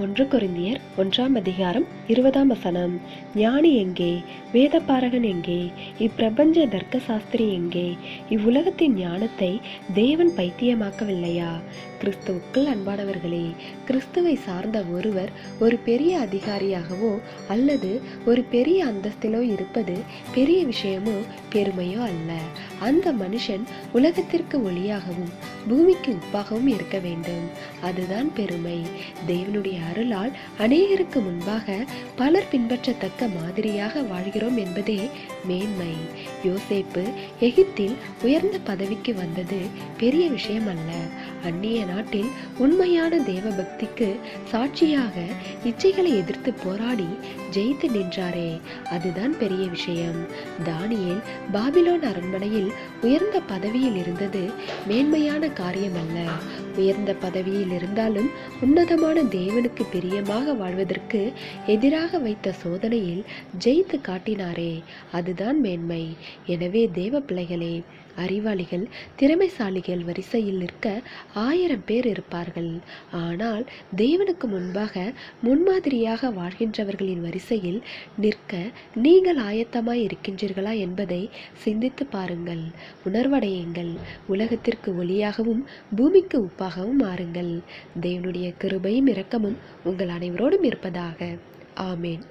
ஒன்று கொரிந்தியர் ஒன்றாம் அதிகாரம் இருபதாம் வசனம். ஞானி எங்கே? வேதபாரகன் எங்கே? இப்பிரபஞ்ச தர்க்க சாஸ்திரி எங்கே? இவ்வுலகத்தின் ஞானத்தை தேவன் பைத்தியமாக்கவில்லையா? கிறிஸ்துவுக்குள் அன்பானவர்களே கிறிஸ்துவை சார்ந்த ஒருவர் ஒரு பெரிய அதிகாரியாகவோ அல்லது ஒரு பெரிய அந்தஸ்திலோ இருப்பது பெரிய விஷயமோ பெருமையோ அல்ல. அந்த மனுஷன் உலகத்திற்கு ஒளியாகவும் பூமிக்கு உப்பாகவும் இருக்க வேண்டும். அதுதான் பெருமை. தேவனுடைய அருளால் அநேகருக்கு முன்பாக பலர் பின்பற்றத்தக்க மாதிரியாக வாழ்கிறோம் என்பதே மேன்மை. யோசேப்பு எகிப்தில் உயர்ந்த பதவிக்கு வந்தது பெரிய விஷயம் அல்ல அந்நிய நாட்டில் உண்மையான தேவ பக்திக்கு சாட்சியாக இச்சைகளை எதிர்த்து போராடி ஜெயித்து நின்றாரே. அதுதான் பெரிய விஷயம். தானியேல் பாபிலோன் அரண்மனையில் உயர்ந்த பதவியில் இருந்தது மேன்மையான காரியம் அல்ல உயர்ந்த பதவியில் இருந்தாலும் உன்னதமான தேவனுக்கு பிரியமாக வாழ்வதற்கு எதிராக வைத்த சோதனையில் ஜெயித்து காட்டினாரே. அதுதான் மேன்மை. எனவே தேவ பிள்ளைகளே அறிவாளிகள் திறமைசாலிகள் வரிசையில் நிற்க ஆயிரம் பேர் இருப்பார்கள். ஆனால் தேவனுக்கு முன்பாக முன்மாதிரியாக வாழ்கின்றவர்களின் வரிசையில் நிற்க நீங்கள் ஆயத்தமாய் இருக்கின்றீர்களா என்பதை சிந்தித்து பாருங்கள். உணர்வடையுங்கள். உலகத்திற்கு ஒளியாகவும் பூமிக்கு உப்பாகவும் மாறுங்கள். தேவனுடைய கிருபையும் இரக்கமும் உங்கள் அனைவரோடும் இருப்பதாக. ஆமேன்.